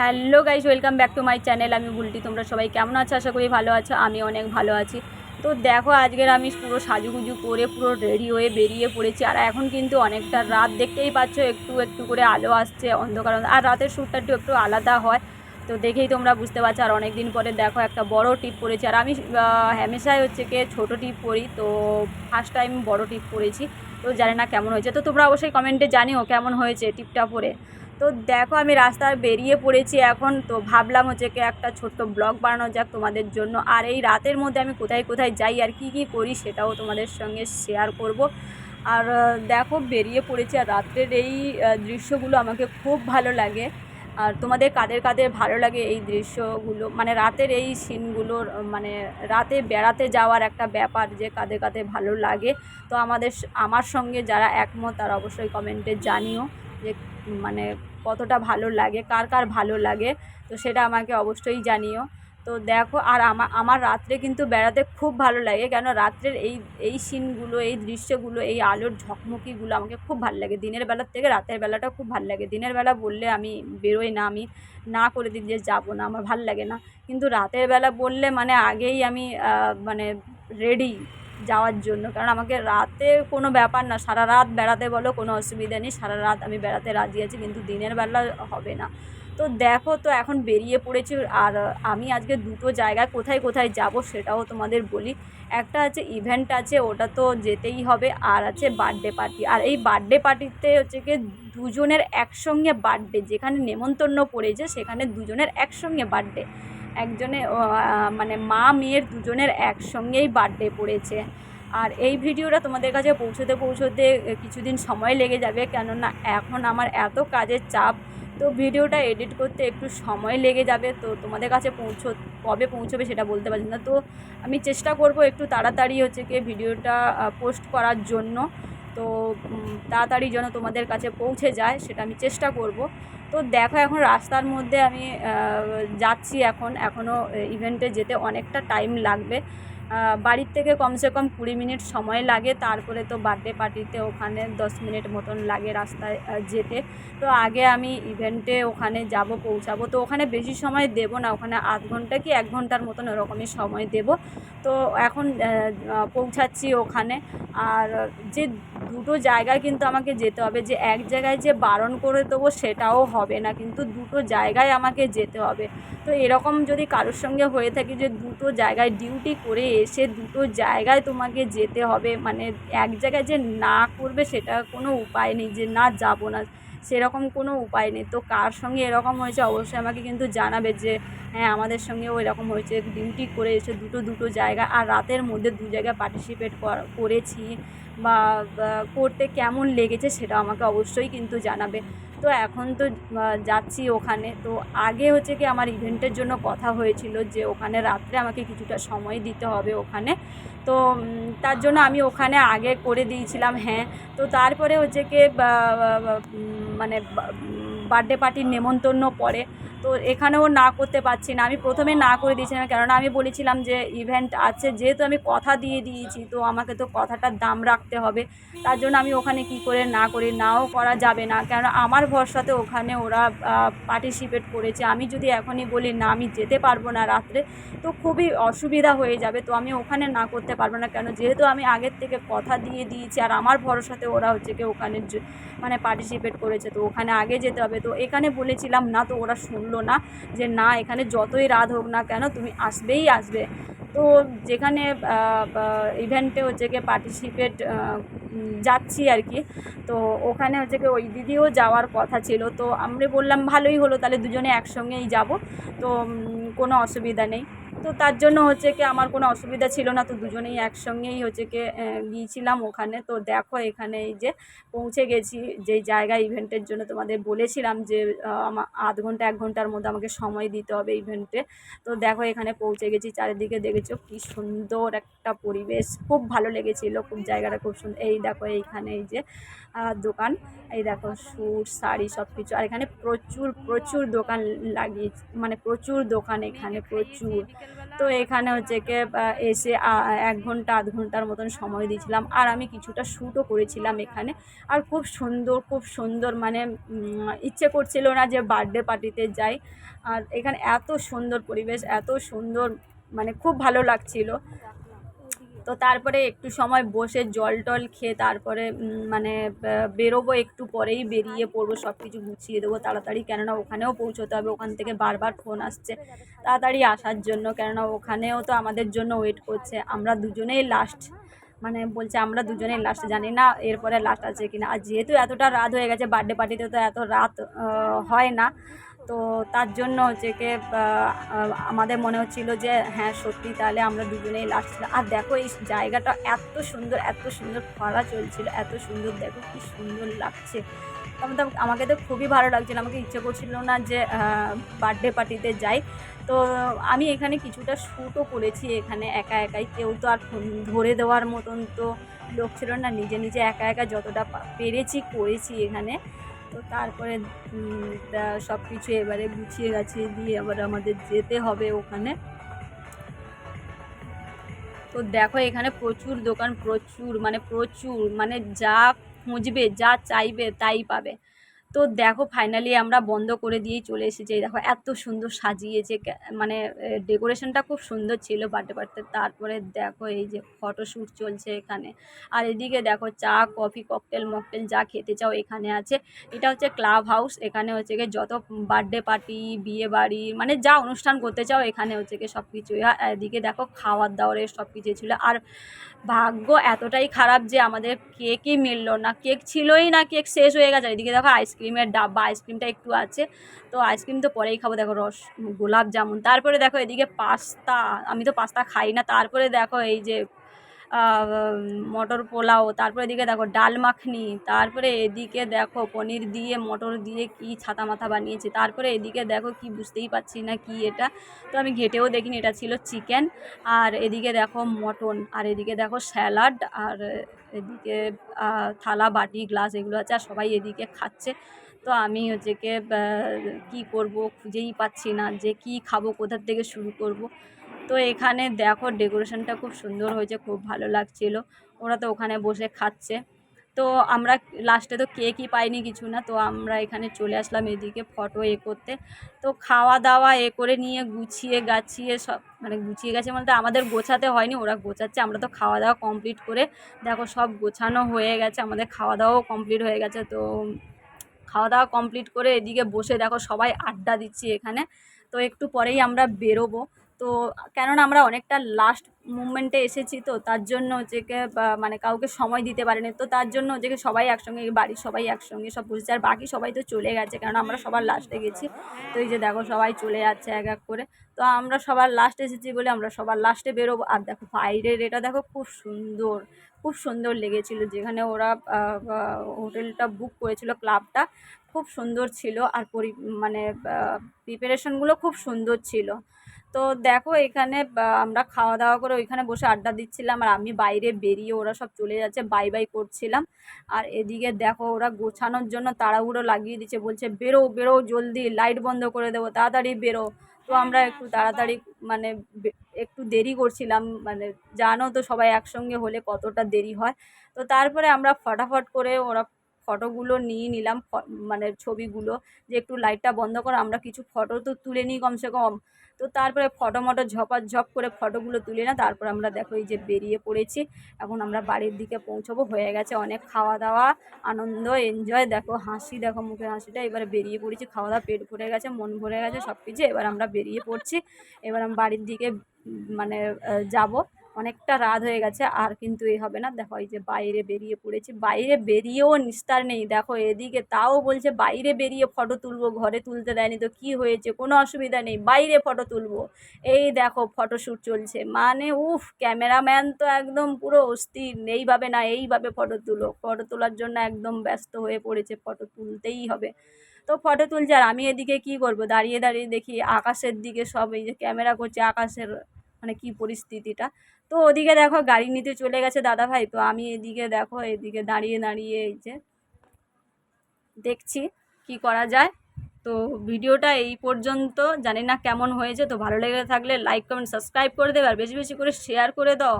Hello guys welcome back to my channel. আমি বুলটি, তোমরা সবাই কেমন আছো? আশা করি ভালো আছো আমি অনেক ভালো আছি। তো দেখো, আজকের আমি পুরো সাজুগুজু করে পুরো রেডি হয়ে বেরিয়ে পড়েছি। আর এখন কিন্তু অনেকটা রাত, দেখতেই পাচ্ছ, একটু একটু করে আলো আসছে, অন্ধকার। আর রাতের শ্যুটটা একটু একটু আলাদা হয়। তো দেখেই তোমরা বুঝতে পারছ, আর অনেক দিন পরে দেখো, একটা বড় টিপ পরেছি আর আমি হামেশাই হচ্ছে কি ছোটো টিপ পরি তো ফার্স্ট টাইম বড় টিপ পরেছি তো জানি না কেমন হয়েছে। তো তোমরা অবশ্যই কমেন্টে জানিও কেমন হয়েছে টিপটা পরে তো দেখো আমি রাস্তায় বেরিয়ে পড়েছি এখন, তো ভাবলাম হচ্ছে একটা ছোট্ট ব্লগ বানানো যাক তোমাদের জন্য। আর এই রাতের মধ্যে আমি কোথায় কোথায় যাই আর কি কি করি সেটাও তোমাদের সঙ্গে শেয়ার করব। আর দেখো বেরিয়ে পড়েছি আর রাত্রের এই দৃশ্যগুলো আমাকে খুব ভালো লাগে। আর তোমাদের কাদের কাদের ভালো লাগে এই দৃশ্যগুলো? মানে রাতের এই সিনগুলোর মানে রাতে বেড়াতে যাওয়ার একটা ব্যাপার যে কাদের কাদের ভালো লাগে। তো আমাদের আমার সঙ্গে যারা একমত তারা অবশ্যই কমেন্টে জানিও যে মানে কতটা ভালো লাগে, কার কার ভালো লাগে, তো সেটা আমাকে অবশ্যই জানিও। তো দেখো, আর আমার আমার রাত্রে কিন্তু বেড়াতে খুব ভালো লাগে কেন রাত্রের এই এই সিনগুলো, এই দৃশ্যগুলো, এই আলোর ঝকমকিগুলো আমাকে খুব ভালো লাগে। দিনের বেলার থেকে রাতের বেলাটা খুব ভালো লাগে। দিনের বেলা বললে আমি বেরোই না, আমি না করে দিই যে যাব না, আমার ভালো লাগে না। কিন্তু রাতের বেলা বললে মানে আগেই আমি মানে রেডি যাওয়ার জন্য। কারণ আমাকে রাতে কোনো ব্যাপার না, সারা রাত বেড়াতে বলো কোনো অসুবিধা নেই, সারা রাত আমি বেড়াতে রাজি আছি, কিন্তু দিনের বেলা হবে না। তো দেখো তো এখন বেরিয়ে পড়েছি, আর আমি আজকে দুটো জায়গায় কোথায় কোথায় যাব সেটাও তোমাদের বলি। একটা আছে ইভেন্ট আছে, ওটা তো যেতেই হবে, আর আছে বার্থডে পার্টি আর এই বার্থডে পার্টিতে হচ্ছে কি দুজনের একসঙ্গে বার্থডে যেখানে নেমন্তন্ন পড়েছে সেখানে দুজনের একসঙ্গে বার্থডে একজনে মানে মা, মেয়ের দুজনের একসঙ্গেই বার্থডে পড়েছে। আর এই ভিডিওটা তোমাদের কাছে পৌঁছতে পৌঁছতে কিছুদিন সময় লেগে যাবে, কেননা এখন আমার এত কাজের চাপ। তো ভিডিওটা এডিট করতে একটু সময় লেগে যাবে, তো তোমাদের কাছে পৌঁছো, কবে পৌঁছবে সেটা বলতে পারছি না। তো আমি চেষ্টা করব একটু তাড়াতাড়ি হচ্ছে কি ভিডিওটা পোস্ট করার জন্য। তো তাড়াতাড়ি যেন তোমাদের কাছে পৌঁছে যায়, সেটা আমি চেষ্টা করব। তো দেখো, এখন রাস্তার মধ্যে আমি যাচ্ছি এখন। এখনও ইভেন্টে যেতে অনেকটা টাইম লাগবে। বাড়ির থেকে কমসে কম কুড়ি মিনিট সময় লাগে। তারপরে তো বার্থডে পার্টিতে ওখানে দশ মিনিট মতন লাগে রাস্তায় যেতে। তো আগে আমি ইভেন্টে ওখানে যাব, পৌঁছাবো। তো ওখানে বেশি সময় দেব না। ওখানে আধ ঘণ্টা কি এক ঘণ্টার মতন ওরকমই সময় দেব। তো এখন পৌঁছাচ্ছি ওখানে। আর যে দুটো জায়গায় কিন্তু আমাকে যেতে হবে। যে এক জায়গায় যে বারণ করে দেবো সেটাও হবে না, কিন্তু দুটো জায়গায় আমাকে যেতে হবে। তো এরকম যদি কারোর সঙ্গে হয়ে থাকে যে দুটো জায়গায় ডিউটি করে এসে দুটো জায়গায় তোমাকে যেতে হবে মানে এক জায়গায় যে না করবে সেটা কোনো উপায় নেই, যে না যাব না। সেরকম কোনো উপায় নেই। তো কার সঙ্গে এরকম হয়েছে অবশ্যই আমাকে কিন্তু জানাবে যে হ্যাঁ আমাদের সঙ্গেও এরকম হয়েছে। ডিউটি করে এসে দুটো দুটো জায়গা আর রাতের মধ্যে দু জায়গায় পার্টিসিপেট করেছি বা করতে কেমন লেগেছে সেটা আমাকে অবশ্যই কিন্তু জানাবে। তো এখন তো যাচ্ছি ওখানে। তো আগে হচ্ছে কি আমার ইভেন্টের জন্য কথা হয়েছিল যে, ওখানে রাত্রে আমাকে কিছুটা সময় দিতে হবে ওখানে। তো তার জন্য আমি ওখানে আগে করে দিয়েছিলাম হ্যাঁ। তো তারপরে হচ্ছে কি মানে বার্থডে পার্টির নেমন্তন্ন পড়ে তো এখানেও না করতে পারছি না। আমি প্রথমে না করে দিয়েছিলাম, কেননা আমি বলেছিলাম যে ইভেন্ট আছে, যেহেতু আমি কথা দিয়ে দিয়েছি, তো আমাকে তো কথাটার দাম রাখতে হবে। তার জন্য আমি ওখানে কি করে না করি নাও করা যাবে না। কেননা আমার ভরসাতে ওখানে ওরা পার্টিসিপেট করেছে। আমি যদি এখনই বলি, না, আমি যেতে পারব না রাত্রে, তো খুবই অসুবিধা হয়ে যাবে। তো আমি ওখানে না করতে পারব না কেন যেহেতু আমি আগের থেকে কথা দিয়ে দিয়েছি, আর আমার ভরসাতে ওরা হচ্ছে কি ওখানে মানে পার্টিসিপেট করেছে, তো ওখানে আগে যেতে হবে। তো এখানে বলেছিলাম, না, তো ওরা শুনলো না যে, না, এখানে যতই রাত হোক না কেন তুমি আসবেই আসবে। তো যেখানে ইভেন্টে হচ্ছে গিয়ে পার্টিসিপেট যাচ্ছি আর কি। তো ওখানে হচ্ছে গিয়ে ওই দিদিও যাওয়ার কথা ছিল। তো আমরা বললাম, ভালোই হলো, তাহলে দুজনে একসঙ্গেই যাব। তো কোনো অসুবিধা নেই। তো তার জন্য হচ্ছে কি আমার কোনো অসুবিধা ছিল না, তো দুজনেই একসঙ্গেই হচ্ছে কি গিয়েছিলাম ওখানে। তো দেখো এখানে এই যে পৌঁছে গেছি যেই জায়গায় ইভেন্টের জন্য তোমাদের বলেছিলাম যে আধ ঘণ্টা, এক ঘণ্টার মধ্যে আমাকে সময় দিতে হবে ইভেন্টে তো দেখো এখানে পৌঁছে গেছি, চারিদিকে দেখেছ কি সুন্দর একটা পরিবেশ। খুব ভালো লেগেছিল, খুব জায়গাটা খুব সুন্দর এই দেখো এইখানে এই যে দোকান। এই দেখো স্যুট শাড়ি সব কিছু আর এখানে প্রচুর প্রচুর দোকান লাগিয়ে মানে প্রচুর দোকান এখানে, প্রচুর। তো এখানে হচ্ছে কে এসে এক ঘণ্টা, আধ ঘণ্টার মতন সময় দিয়েছিলাম। আর আমি কিছুটা শ্যুটও করেছিলাম এখানে। আর খুব সুন্দর খুব সুন্দর মানে ইচ্ছে করছিল না যে বার্থডে পার্টিতে যাই। আর এখানে এত সুন্দর পরিবেশ, এত সুন্দর মানে খুব ভালো লাগছিল। তো তারপরে একটু সময় বসে জল টল খেয়ে তারপরে মানে বেরোবো একটু পরেই, বেরিয়ে পড়ব সব কিছু গুছিয়ে দেবো তাড়াতাড়ি। কেননা ওখানেও পৌঁছতে হবে, ওখান থেকে বারবার ফোন আসছে তাড়াতাড়ি আসার জন্য। কেননা ওখানেও তো আমাদের জন্য ওয়েট করছে। আমরা দুজনেই লাস্ট মানে বলছে আমরা দুজনেই লাস্ট জানি না এরপরে লাস্ট আছে কিনা। আর যেহেতু এতটা রাত হয়ে গেছে বার্থডে পার্টিতে তো এত রাত হয় না। তো তার জন্য হচ্ছে কি আমাদের মনে হচ্ছিল যে হ্যাঁ সত্যি তাহলে আমরা দুজনেই লাস্ট আর দেখো এই জায়গাটা এত সুন্দর এত সুন্দর খরা চলছিল, এত সুন্দর, দেখো কি সুন্দর লাগছে। তো আমাকে তো খুবই ভালো লাগছিল, আমাকে ইচ্ছে করছিল না যে বার্থডে পার্টিতে যাই। তো আমি এখানে কিছুটা শ্যুটও করেছি এখানে একা একাই, কেউ তো আর ধরে দেওয়ার মতন তো লোক ছিল না, নিজে নিজে একা একা যতটা পেরেছি, করেছি এখানে। তো তারপরে সব কিছু এবারে গুছিয়ে গাছিয়ে দিয়ে আবার আমাদের যেতে হবে ওখানে। তো দেখো এখানে প্রচুর দোকান, প্রচুর মানে প্রচুর মানে যা খুঁজবে, যা চাইবে তাই পাবে। তো দেখো ফাইনালি আমরা বন্ধ করে দিয়েই চলে এসেছি। এই দেখো এত সুন্দর সাজিয়েছে মানে ডেকোরেশনটা খুব সুন্দর ছিল বার্থডে পার্টিতে তারপরে দেখো এই যে ফটোশ্যুট চলছে এখানে। আর এদিকে দেখো চা কফি ককটেল মকটেল যা খেতে চাও এখানে আছে। এটা হচ্ছে ক্লাব হাউস এখানে হচ্ছে গিয়ে যত বার্থডে পার্টি বিয়ে বাড়ি মানে যা অনুষ্ঠান করতে চাও এখানে হচ্ছে গিয়ে সব কিছুই এদিকে দেখো খাওয়ার দাওয়ারের সব কিছুই ছিল। আর ভাগ্য এতটাই খারাপ যে আমাদের কেকই মিললো না। কেক ছিলই না, কেক শেষ হয়ে গেছে। এদিকে দেখো আইসক্রিমের ডাব্বা, আইসক্রিমটা একটু আছে। তো আইসক্রিম তো পরেই খাব। দেখো রস, গোলাপ জামুন। তারপরে দেখো এদিকে পাস্তা, আমি তো পাস্তা খাই না। তারপরে দেখো এই যে মটর পোলাও, তারপরে এদিকে দেখো ডাল মাখনি, তারপরে এদিকে দেখো পনির দিয়ে, মটর দিয়ে কি ছাতা মাথা বানিয়েছে, তারপরে এদিকে দেখো কি বুঝতেই পারছি না কি এটা। তো আমি ঘেটেও দেখিনি, এটা ছিল চিকেন আর এদিকে দেখো মটন, আর এদিকে দেখো স্যালাড আর এদিকে থালা, বাটি গ্লাস এগুলো আছে, আর সবাই এদিকে খাচ্ছে। তো আমি হচ্ছে কি করব খুঁজেই পাচ্ছি না যে কি খাব কোথার থেকে শুরু করব। তো এখানে দেখো ডেকোরেশনটা খুব সুন্দর হয়েছে, খুব ভালো লাগছিল। ওরা তো ওখানে বসে খাচ্ছে। তো আমরা লাস্টে তো কেকই পাইনি কিছু না, তো আমরা এখানে চলে আসলাম এদিকে ফটো এ করতে। তো খাওয়া দাওয়া এ করে নিয়ে গুছিয়ে গাছিয়ে সব মানে গুছিয়ে গেছে বলতে আমাদের গোছাতে হয়নি, ওরা গোছাচ্ছে। আমরা তো খাওয়া দাওয়া কমপ্লিট করে দেখো সব গোছানো হয়ে গেছে, আমাদের খাওয়া দাওয়াও কমপ্লিট হয়ে গেছে। তো খাওয়া দাওয়া কমপ্লিট করে এদিকে বসে দেখো সবাই আড্ডা দিচ্ছি এখানে। তো একটু পরেই আমরা বেরোবো। তো কেননা আমরা অনেকটা লাস্ট মুভমেন্টে এসেছি তো, তার জন্য হচ্ছে মানে কাউকে সময় দিতে পারেনি। তো তার জন্য হচ্ছে কি সবাই একসঙ্গে বাড়ির সবাই একসঙ্গে সব বসেছে, আর বাকি সবাই তো চলে গেছে, কেননা আমরা সবার লাস্টে গেছি। তো এই যে দেখো সবাই চলে যাচ্ছে এক এক করে। তো আমরা সবার লাস্ট এসেছি বলে আমরা সবার লাস্টে বেরোবো। আর দেখো বাইরের এটা দেখো খুব সুন্দর খুব সুন্দর লেগেছিল। যেখানে ওরা হোটেলটা বুক করেছিল ক্লাবটা খুব সুন্দর ছিল। আর পরি মানে প্রিপারেশনগুলো খুব সুন্দর ছিল। তো দেখো এখানে আমরা খাওয়া দাওয়া করে ওইখানে বসে আড্ডা দিচ্ছিলাম আর আমি বাইরে বেরিয়ে ওরা সব চলে যাচ্ছে বাই বাই করছিলাম। আর এদিকে দেখো ওরা গোছানোর জন্য তাড়াহুড়ো লাগিয়ে দিচ্ছে বলছে বেরো বেরো জলদি লাইট বন্ধ করে দেবো তাড়াতাড়ি বেরো। তো আমরা একটু তাড়াতাড়ি মানে একটু দেরি করছিলাম মানে জানো তো সবাই একসঙ্গে হলে কতটা দেরি হয়। তো তারপরে আমরা ফটাফট করে ওরা ফটোগুলো নিয়ে নিলাম মানে ছবিগুলো, যে একটু লাইটটা বন্ধ করো, আমরা কিছু ফটো তো তুলে নিই কমসে কম। তো তারপরে ফটো মটো ঝপাঝপ করে ফটোগুলো তুলে না, তারপর আমরা দেখো এই যে বেরিয়ে পড়েছি, এখন আমরা বাড়ির দিকে পৌঁছবো, হয়ে গেছে অনেক খাওয়া দাওয়া আনন্দ এনজয় দেখো হাসি, দেখো মুখে হাসিটা, এবার বেরিয়ে পড়েছি খাওয়া দাওয়া পেট ভরে গেছে, মন ভরে গেছে সব কিছু এবার আমরা বেরিয়ে পড়ছি, এবার আমি বাড়ির দিকে মানে যাব। অনেকটা রাত হয়ে গেছে, আর কিন্তু এই হবে না। দেখো, এই যে বাইরে বেরিয়ে পড়েছি। বাইরে বেরিয়েও নিস্তার নেই। দেখো, এদিকে তাও বলছে, বাইরে বেরিয়ে ফটো তুলবো, ঘরে তুলতে দেয়নি তো কি হয়েছে? কোনো অসুবিধা নেই, বাইরে ফটো তুলবো। এই দেখো ফটোশ্যুট চলছে। মানে উফ ক্যামেরাম্যান তো একদম পুরো অস্থির। এইভাবে না, এইভাবে ফটো তুলো। ফটো তোলার জন্য একদম ব্যস্ত হয়ে পড়েছে ফটো তুলতেই হবে। তো ফটো তুলছে, আর আমি এদিকে কি করব? দাঁড়িয়ে দাঁড়িয়ে দেখি, আকাশের দিকে সব এই যে ক্যামেরা করছে, আকাশের মানে কি পরিস্থিতিটা। তো ওদিকে দেখো গাড়ি নিতে চলে গেছে দাদা ভাই তো আমি এদিকে দেখো এদিকে দাঁড়িয়ে দাঁড়িয়ে এই যে দেখছি কি করা যায়। তো ভিডিওটা এই পর্যন্ত, জানি না কেমন হয়েছে, তো ভালো লেগে থাকলে লাইক কমেন্ট সাবস্ক্রাইব করে দেবে, আর বেশি বেশি করে শেয়ার করে দাও।